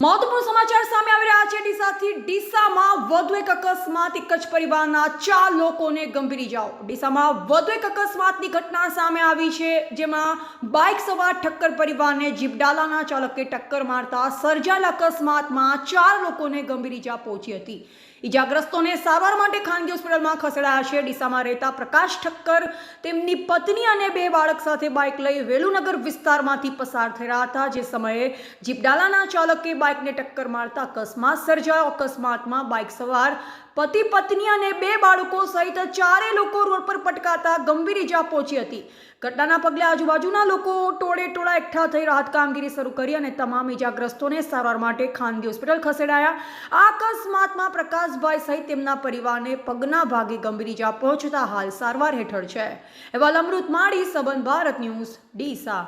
મહત્વપૂર્ણ સમાચાર સામે આવી રહ્યા છે. ડીસાથી ડીસામાં વધુ એક અકસ્માત એક જ પરિવારના ચાર લોકોને ગંભીર ઇજાઓ. ડીસામાં વધુ એક અકસ્માતની ઘટના સામે આવી છે, જેમાં બાઇક સવાર ઠક્કર પરિવારને જીપડાલાના ચાલકે ટક્કર મારતા સર્જાયેલ અકસ્માતમાં ચાર લોકોને ગંભીર ઇજા પહોંચી હતી. ઇજાગ્રસ્તોને સારવાર માટે ખાનગી હોસ્પિટલમાં ખસેડાયા છે. ડીસામાં રહેતા પ્રકાશ ઠક્કર તેમની પત્ની અને બે બાળક સાથે બાઇક લઈ વેલુનગર વિસ્તારમાંથી પસાર થઈ રહ્યા હતા. જે સમયે જીપડાલાના ચાલકે બાઇકને ટક્કર મારતા અકસ્માત સર્જાયો અકસ્માતમાં બાઇક સવાર પતિ, પત્ની અને બે બાળકો સહિત ચારે લોકો રોડ પર પટકાતા ગંભીર ઇજા પહોંચી હતી. ઘટનાના પગલે આજુબાજુના લોકો ટોળે ટોળા એકઠા થઈ રાહત કામગીરી શરૂ કરી અને તમામ ઇજાગ્રસ્તોને સારવાર માટે ખાનગી હોસ્પિટલ ખસેડાયા. આ અકસ્માતમાં પ્રકાશભાઈ સહિત તેમના પરિવારને પગના ભાગે ગંભીર ઇજા પહોંચતા હાલ સારવાર હેઠળ છે. અહેવાલ અમૃત માળી સંબંધ ભારત ન્યૂઝ, ડીસા.